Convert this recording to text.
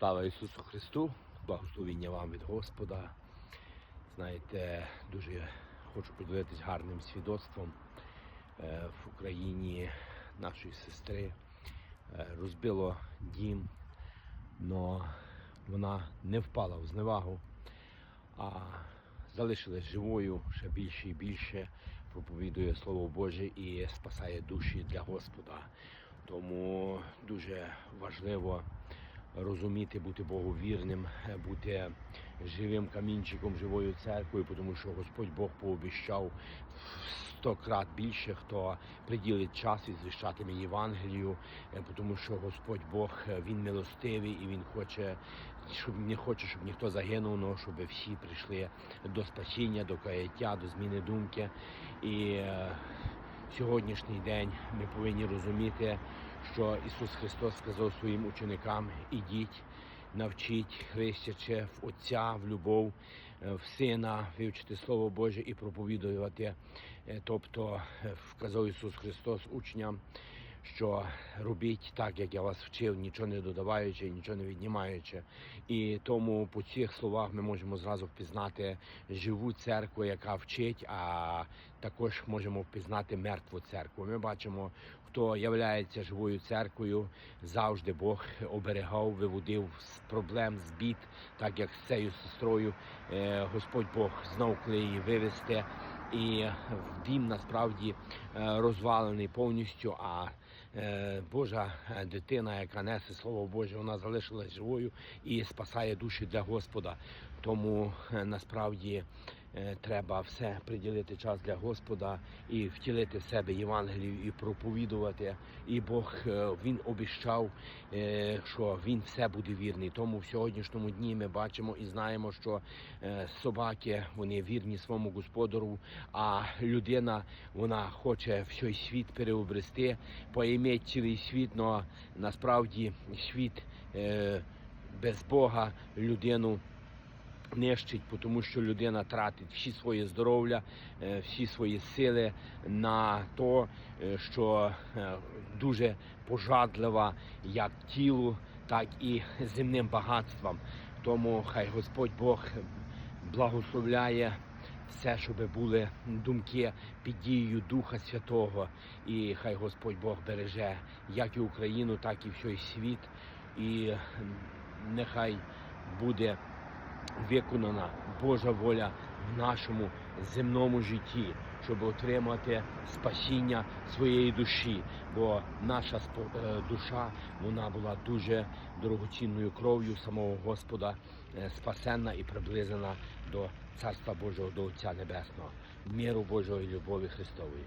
Слава Ісусу Христу! Благословіння вам від Господа. Знаєте, дуже хочу поділитися гарним свідоцтвом Е, в Україні нашої сестри. е, Розбило дім, але вона не впала в зневагу, а залишилась живою ще більше і більше, проповідує Слово Боже і спасає душі для Господа. Тому дуже важливо розуміти, бути Богу вірним, е, бути живим камінчиком, живою церквою, тому що Господь Бог пообіщав сто крат більше, хто приділить час і звіщатиме Євангелію, е, тому що Господь Бог е, він милостивий і він хоче, щоб не хоче, щоб ніхто загинув, але щоб всі прийшли до спасіння, до каяття, до зміни думки. І сьогоднішній день ми повинні розуміти, що Ісус Христос сказав своїм ученикам: ідіть, навчіть, хрестяче в Отця, в любов, е, в Сина, вивчити Слово Боже і проповідувати. Е, Тобто е, вказав Ісус Христос учням, що робіть так, як я вас вчив, нічого не додаваючи, нічого не віднімаючи. І тому по цих словах ми можемо зразу впізнати живу церкву, яка вчить, а також можемо впізнати мертву церкву. Ми бачимо, хто являється живою церквою, завжди Бог оберегав, виводив з проблем, з бід, так як з цією сестрою е, Господь Бог знав, коли її вивести. І дім насправді е, розвалений повністю. А е, Божа дитина, яка несе слово Боже, вона залишилась живою і спасає душі для Господа. Тому е, насправді треба все приділити час для Господа і втілити в себе Євангелію і проповідувати. І Бог е, він обіщав, е, що він все буде вірний. Тому в сьогоднішньому дні ми бачимо і знаємо, що е, собаки вони вірні своєму господару, а людина вона хоче всій світ переобрести, поїметь цілий світ, але насправді світ е, без Бога людину нищить, тому що людина тратить всі своє здоров'я, е, всі свої сили на то, е, що е, дуже пожадлива як тілу, так і земним багатствам. Тому хай Господь Бог благословляє все, щоб були думки під дією Духа Святого, і хай Господь Бог береже як і Україну, так і всій світ, і нехай буде виконана Божа воля в нашому земному житті, щоб отримати спасіння своєї душі. Бо наша е, душа вона була дуже дорогоцінною кров'ю самого Господа, е, спасенна і приблизена до Царства Божого, до Отця Небесного, миру Божого і любові Христової.